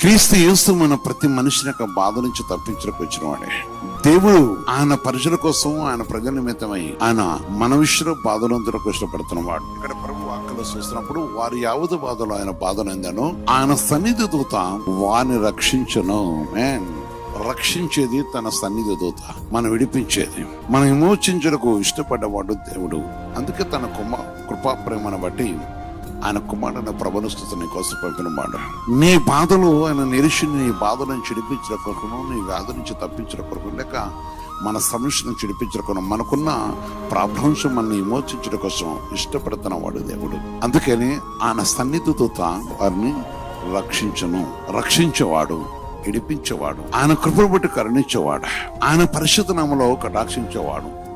క్రీస్తు యేసు మన ప్రతి మనిషిని యొక్క బాధ నుంచి తప్పించడానికి వచ్చిన వాడే దేవుడు ఆయన ప్రజల కోసం ఆయన ప్రజల నిమిత్తమై ఆయన మన విషయంలో బాధలందరకు ఇష్టపడుతున్నవాడు. ఇక్కడ ప్రభు అక్కడ చూసినప్పుడు వారి యావదు బాధలు ఆయన బాధలందాను ఆయన సన్నిధి దూత వారిని రక్షించను. రక్షించేది తన సన్నిధి దూత మనం విడిపించేది. మనం విమోచించడానికి ఇష్టపడ్డవాడు దేవుడు. అందుకే తన కుమ కృపా ప్రేమను బట్టి ఆయన కుమారుడు ప్రభుని స్థుతి నీ కోసం పంపినవాడు నీ బాధలు ఆయన నిరిషిని నీ బాధ నుంచి విడిపించిన కొరకును నీ వ్యాధి నుంచి తప్పించిన కొరకు లేక మన సమస్యను చిడిపించిన మనకున్న ప్రాబ్లమ్స్ మనల్ని విమోచించడం కోసం ఇష్టపడుతున్న వాడు దేవుడు. అందుకని ఆయన సన్నిధితో వారిని రక్షించను. రక్షించేవాడు విడిపించేవాడు. ఆయన కృపను బట్టి కరుణించేవాడు. ఆయన పరిశుద్ధ నామలో కటాక్షించేవాడు.